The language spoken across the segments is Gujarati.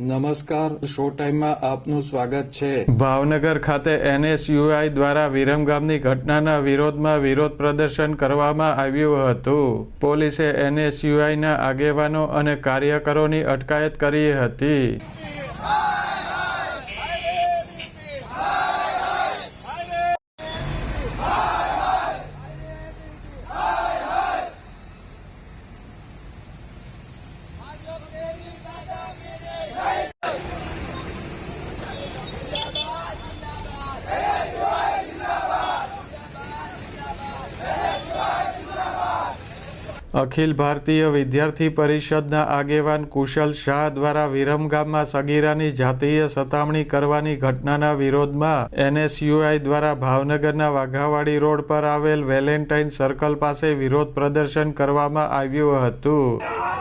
નમસ્કાર, શો ટાઈમમાં આપનું સ્વાગત છે. ભાવનગર ખાતે એનએસયુઆઈ દ્વારા વિરમગામની ઘટનાના વિરોધમાં વિરોધ પ્રદર્શન કરવામાં આવ્યું હતું. પોલીસે એનએસયુઆઈના આગેવાનો અને કાર્યકરોની અટકાયત કરી હતી. અખિલ ભારતીય વિદ્યાર્થી પરિષદના આગેવાન કુશલ શાહ દ્વારા વિરમગામમાં સગીરાની જાતીય સતામણી કરવાની ઘટનાના વિરોધમાં એનએસયુઆઈ દ્વારા ભાવનગરના વાઘાવાડી રોડ પર આવેલ વેલેન્ટાઇન સર્કલ પાસે વિરોધ પ્રદર્શન કરવામાં આવ્યું હતું.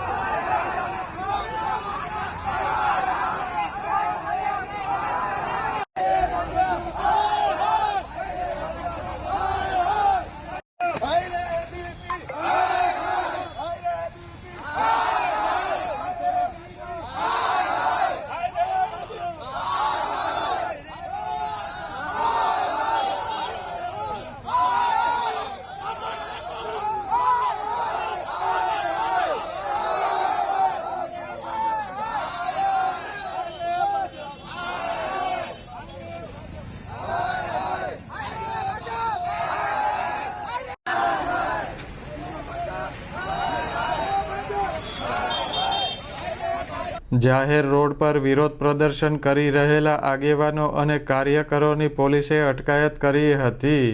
જાહેર રોડ પર વિરોધ પ્રદર્શન કરી રહેલા આગેવાનો અને કાર્યકરોની પોલીસે અટકાયત કરી હતી.